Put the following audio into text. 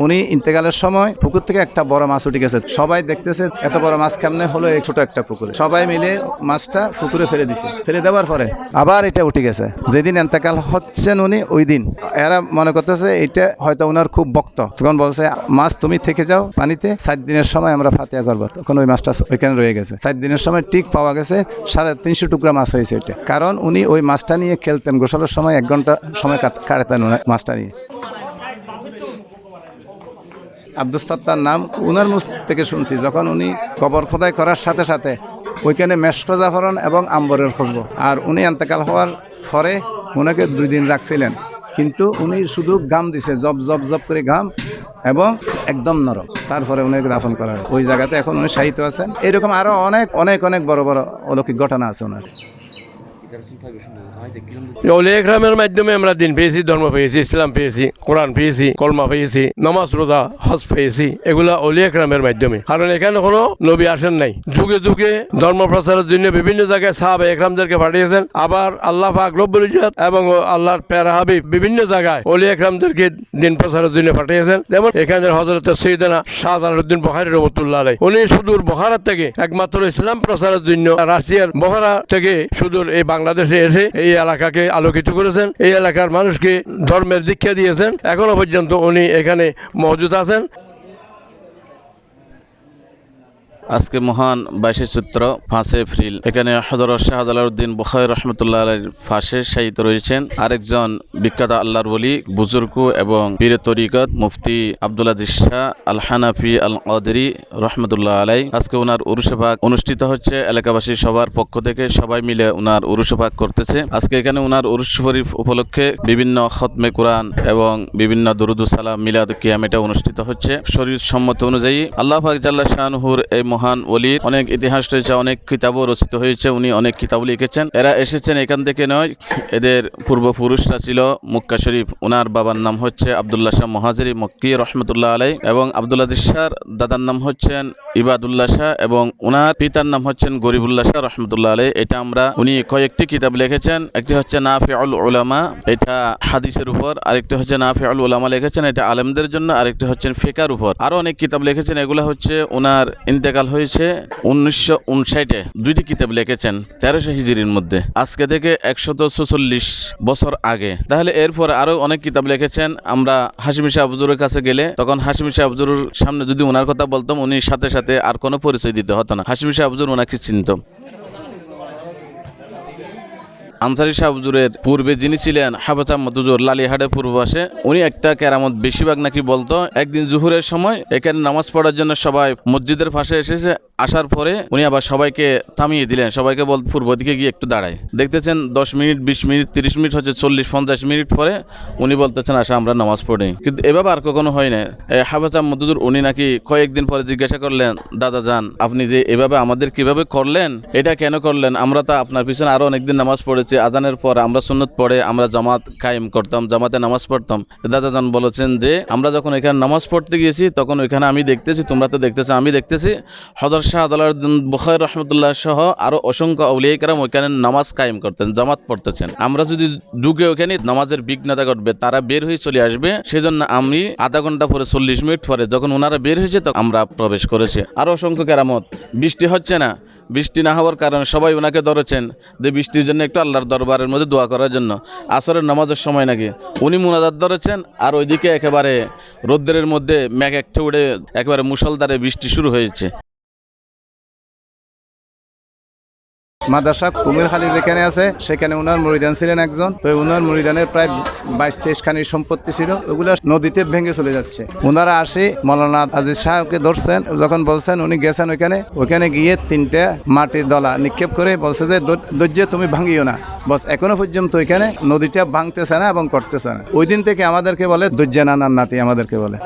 উনি ইন্তেকালের সময় পুকুর থেকে একটা বড় মাছ উঠে গেছে। সবাই দেখতেছে, এত বড় মাছ কেমনে হলো এই ছোট একটা পুকুরে? সবাই মিলে মাছটা পুকুরে ফেলে দিছে। ফেলে দেওয়ার পরে আবার এটা উঠে গেছে। যেদিন ইন্তেকাল হচ্ছেন উনি, ওই দিন। এরা মনে করতেছে, এটা হয়তো ওনার খুব বক্ত তখন বলছে, মাছ তুমি থেকে যাও পানিতে, সাত দিনের সময় আমরা ফাতিয়া করব। তখন ওই মাছটা ওইখানে রয়ে গেছে। সাত দিনের সময় ঠিক পাওয়া গেছে, সাড়ে তিনশো টুকরা মাছ হয়েছে এটা। কারণ উনি ওই মাছটা নিয়ে খেলতেন। গোসলের সময় এক ঘণ্টা সময় কাট- কাটাতেন মাছটা নিয়ে। আব্দুল সত্তার নাম উনার মুখ থেকে শুনছি, যখন উনি কবর খোদাই করার সাথে সাথে ওইখানে মেষ্ট্র জাফরন এবং আম্বরের খুঁজব আর উনি এন্তেকাল হওয়ার পরে ওনাকে দুই দিন রাখছিলেন। কিন্তু উনি শুধু গাম দিছে জব জব জব করে গাম এবং একদম নরম। তারপরে উনাকে দাফন করা ওই জায়গাতে এখন উনি সাহিত্য আছেন। এরকম আরও অনেক অনেক অনেক বড় বড় অলৌকিক ঘটনা আছে ওনার অলি একরামের মাধ্যমে আমরা দিন পেয়েছি, ধর্ম পেয়েছি, ইসলাম পেয়েছি, কোরআন পেয়েছি, কলমা পেয়েছি, নমাজ, রোজা, হজ পেয়েছি, এগুলা অলি একরামের মাধ্যমে। কারণ এখানে কোনো নবী আসেন নাই। যুগে যুগে ধর্ম প্রচারের জন্য বিভিন্ন জায়গায় সাহাবে একরামদেরকে পাঠিয়েছেন। আবার আল্লাহ পাক রব্বুল ইজ্জত এবং আল্লাহর প্যারা হাবিব বিভিন্ন জায়গায় অলি একরামদেরকে দিন প্রচারের জন্য পাঠিয়েছেন। যেমন এখানে হজরত সৈদানা শাহজালালউদ্দিন বখারি রহমতুল্লাহ আলাই উনি সুদূর বখারা থেকে একমাত্র ইসলাম প্রচারের জন্য রাশিয়ার বখারা থেকে সুদূর এই বাংলাদেশে এসে এই এলাকাকে আলোকিত করেছেন, এই এলাকার মানুষকে ধর্মের দীক্ষা দিয়েছেন। এখনও পর্যন্ত উনি এখানে মজুদ আছেন। আজকে মহান বাইশে সূত্র ফাঁসে এপ্রিল। এখানে হজরত শাহজালাউদ্দিন বখাই রহমতুল্লাহ আলের ফাঁসে শাহিত রয়েছেন। আরেকজন বিখ্যাত আল্লাহর বলি বুজুর্গ এবং পীর তরিকত মুফতি আব্দুল আজিজ শাহ আল হানাফি আল কদরি রহমতুল্লাহ আলাই আজকে ওনার উরুষভাগ অনুষ্ঠিত হচ্ছে। এলাকাবাসী সবার পক্ষ থেকে সবাই মিলে ওনার উরুসভাগ করতেছে। আজকে এখানে ওনার উরুষ শরীফ উপলক্ষে বিভিন্ন খতমে কোরআন এবং বিভিন্ন দরুদু সালাম মিলাদ কিয়াম এটা অনুষ্ঠিত হচ্ছে। শরীর সম্মত অনুযায়ী আল্লাহ পাক জাল্লা শাহনুহুর এই মহান ওলির অনেক ইতিহাস রয়েছে, অনেক কিতাবও রচিত হয়েছে, উনি অনেক কিতাব লিখেছেন। এরা এসেছেন এখান থেকে নয়, এদের পূর্বপুরুষরা ছিল মুক্কা শরীফ। ওনার বাবার নাম হচ্ছে আবদুল্লাহ শাহ মহাজির মক্কি রহমতুল্লাহ আলাই এবং আবদুল্লাহ শাহর দাদার নাম হচ্ছেন ইবাদুল্লাহ শাহ এবং ওনার পিতার নাম হচ্ছেন গরিবুল্লাহ শাহ রহমতুল্লাহ আলাই এটা আমরা, উনি কয়েকটি কিতাব লিখেছেন। একটি হচ্ছে নাফিউল উলামা, এটা হাদিসের উপর। আরেকটি হচ্ছে নাফিউল উলামা লিখেছেন, এটা আলেমদের জন্য। আরেকটি হচ্ছেন ফেকার উপর। আরও অনেক কিতাব লিখেছেন, এগুলো হচ্ছে ওনার ইন্তেকাল হয়েছে উনিশশো উনষাটে। দুইটি কিতাব লিখেছেন, তেরোশো হিজড়ির মধ্যে। আজকে থেকে একশত ছচল্লিশ বছর আগে। তাহলে এরপর আরও অনেক কিতাব লিখেছেন। আমরা হাসিমি শাহ আবজুরের কাছে গেলে, তখন হাসিমি শাহ আবজুরের সামনে যদি ওনার কথা বলতাম, উনি সাথে সাথে আর কোনো পরিচয় দিতে হতো না। হাসিমি সাহেব ওনাকে চিনতাম আনসারি শাহ হুজুরের পূর্বে যিনি ছিলেন হাফেজ আহমদ হুজুর লালিহাটের পূর্ববাসে উনি একটা কেরামত বেশিরভাগ নাকি বলতো, একদিন জুহুরের সময় এখানে নামাজ পড়ার জন্য সবাই মসজিদের পাশে এসেছে, আসার পরে উনি আবার সবাইকে থামিয়ে দিলেন, সবাইকে বল পূর্ব দিকে গিয়ে একটু দাঁড়ায়। দেখতেছেন দশ মিনিট, বিশ মিনিট, তিরিশ মিনিট হচ্ছে চল্লিশ, পঞ্চাশ মিনিট পরে উনি বলতেছেন, আসা, আমরা নামাজ পড়ি। কিন্তু এভাবে আর কখনো হয় না হাফেজ আহমদ হুজুর, উনি নাকি কয়েকদিন পরে জিজ্ঞাসা করলেন, দাদা যান, আপনি যে এভাবে আমাদের কীভাবে করলেন, এটা কেন করলেন? আমরা তো আপনার পিছনে আরও অনেকদিন নামাজ পড়েছি। আজানের পর আমরা সুন্নত পড়ে আমরা জামাত কায়েম করতাম, জামাতে নামাজ পড়তাম। দাদাজান বলেছেন যে, আমরা যখন এখানে নামাজ পড়তে গিয়েছি, তখন ওইখানে আমি দেখতেছি, তোমরা তো দেখতেছো, আমি দেখতেছি। হজর শাহ আদালুদ্দিন বুখার রহমতুল্লাহ সহ আরও অসংখ্য আউলিয়াকারাম ওইখানে নামাজ কায়েম করতেন, জামাত পড়তেছেন। আমরা যদি ঢুকে ওইখানে নামাজের বিঘ্নতা ঘটবে, তারা বের হয়ে চলে আসবে, সেজন্য আমি আধা ঘণ্টা পরে চল্লিশ মিনিট পরে যখন ওনারা বের হয়েছে, তখন আমরা প্রবেশ করেছি। আরও অসংখ্য কেরামত, বৃষ্টি হচ্ছে না বৃষ্টি না হওয়ার কারণে সবাই ওনাকে ধরেছেন যে বৃষ্টির জন্য একটু আল্লাহর দরবারের মধ্যে দোয়া করার জন্য। আসরের নামাজের সময় নাকি উনি মুনাজাত ধরেছেন আর ওইদিকে একেবারে রোদ্রের মধ্যে মেঘ একটা উড়ে একেবারে মুসলদারে বৃষ্টি শুরু হয়েছে। মাদ্রাসা কুমিরখালী যেখানে আছে, সেখানে উনার মরিদান ছিলেন একজন। তো উনার মরিদানের প্রায় বাইশ তেইশ খানি সম্পত্তি ছিল। ওগুলো নদীতে ভেঙে চলে যাচ্ছে। ওনারা আসি, মৌলানা আজিজ সাহেবকে ধরছেন। যখন বলছেন উনি গেছেন ওইখানে ওইখানে গিয়ে তিনটে মাটির দলা নিক্ষেপ করে বলছে যে ধৈর্য তুমি ভাঙিও না। বস, এখনও পর্যন্ত ওইখানে নদীটা ভাঙতেছে না এবং করতেছে না। ওই দিন থেকে আমাদেরকে বলে ধৈর্য নানার নাতি আমাদেরকে বলে।